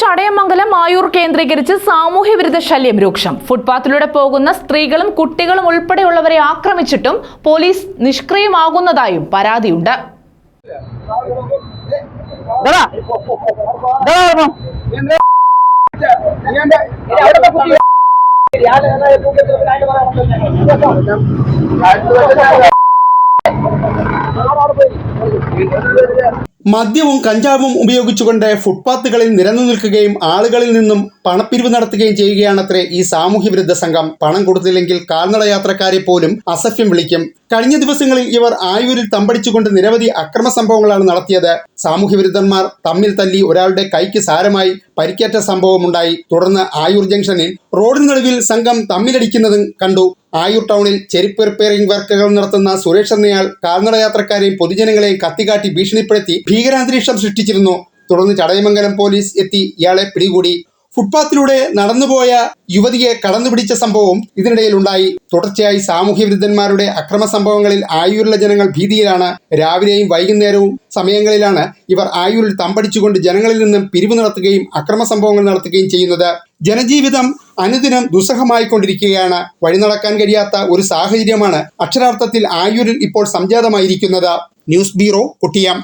ചടയമംഗലം ആയൂർ കേന്ദ്രീകരിച്ച് സാമൂഹ്യ വിരുദ്ധ ശല്യം രൂക്ഷം. ഫുട്പാത്തിലൂടെ പോകുന്ന സ്ത്രീകളും കുട്ടികളും ഉൾപ്പെടെയുള്ളവരെ ആക്രമിച്ചിട്ടും പോലീസ് നിഷ്ക്രിയമാകുന്നതായും പരാതിയുണ്ട്. മദ്യവും കഞ്ചാവും ഉപയോഗിച്ചുകൊണ്ട് ഫുട്പാത്തുകളിൽ നിരന്നു നിൽക്കുകയും ആളുകളിൽ നിന്നും പണപ്പിരിവ് നടത്തുകയും ചെയ്യുകയാണത്രേ ഈ സാമൂഹ്യ വിരുദ്ധ സംഘം. പണം കൊടുത്തില്ലെങ്കിൽ കാൽനട യാത്രക്കാരെ പോലും അസഭ്യം വിളിക്കും. കഴിഞ്ഞ ദിവസങ്ങളിൽ ഇവർ ആയൂരിൽ തമ്പടിച്ചുകൊണ്ട് നിരവധി അക്രമ സംഭവങ്ങളാണ് നടത്തിയത്. സാമൂഹ്യ വിരുദ്ധന്മാർ തമ്മിൽ തല്ലി ഒരാളുടെ കൈക്ക് സാരമായി പരിക്കേറ്റ സംഭവമുണ്ടായി. തുടർന്ന് ആയൂർ ജംഗ്ഷനിൽ റോഡിന് നടുവിൽ സംഘം തമ്മിലടിക്കുന്നതും കണ്ടു. ആയൂർ ടൗണിൽ ചെരുപ്പ് റിപ്പയറിംഗ് വർക്കുകൾ നടത്തുന്ന സുരേഷ് എന്നയാൾ കാൽനട യാത്രക്കാരെയും പൊതുജനങ്ങളെയും കത്തിക്കാട്ടി ഭീഷണിപ്പെടുത്തി ഭീകരാന്തരീക്ഷം സൃഷ്ടിച്ചിരുന്നു. തുടർന്ന് ചടയമംഗലം പോലീസ് എത്തി ഇയാളെ പിടികൂടി. ഫുട്പാത്തിലൂടെ നടന്നുപോയ യുവതിയെ കടന്നുപിടിച്ച സംഭവവും ഇതിനിടയിലുണ്ടായി. തുടർച്ചയായി സാമൂഹ്യ വിരുദ്ധന്മാരുടെ അക്രമ സംഭവങ്ങളിൽ ആയൂരിലെ ജനങ്ങൾ ഭീതിയിലാണ്. രാവിലെയും വൈകുന്നേരവും സമയങ്ങളിലാണ് ഇവർ ആയൂരിൽ തമ്പടിച്ചുകൊണ്ട് ജനങ്ങളിൽ നിന്നും പിരിവ് നടത്തുകയും അക്രമ സംഭവങ്ങൾ നടത്തുകയും ചെയ്യുന്നത്. ജനജീവിതം അനുദിനം ദുസ്സഹമായിക്കൊണ്ടിരിക്കുകയാണ്. വഴി നടക്കാൻ കഴിയാത്ത ഒരു സാഹചര്യമാണ് അക്ഷരാർത്ഥത്തിൽ ആയൂരിൽ ഇപ്പോൾ സംജാതമായിരിക്കുന്നത്. News bureau കുട്ടിയം.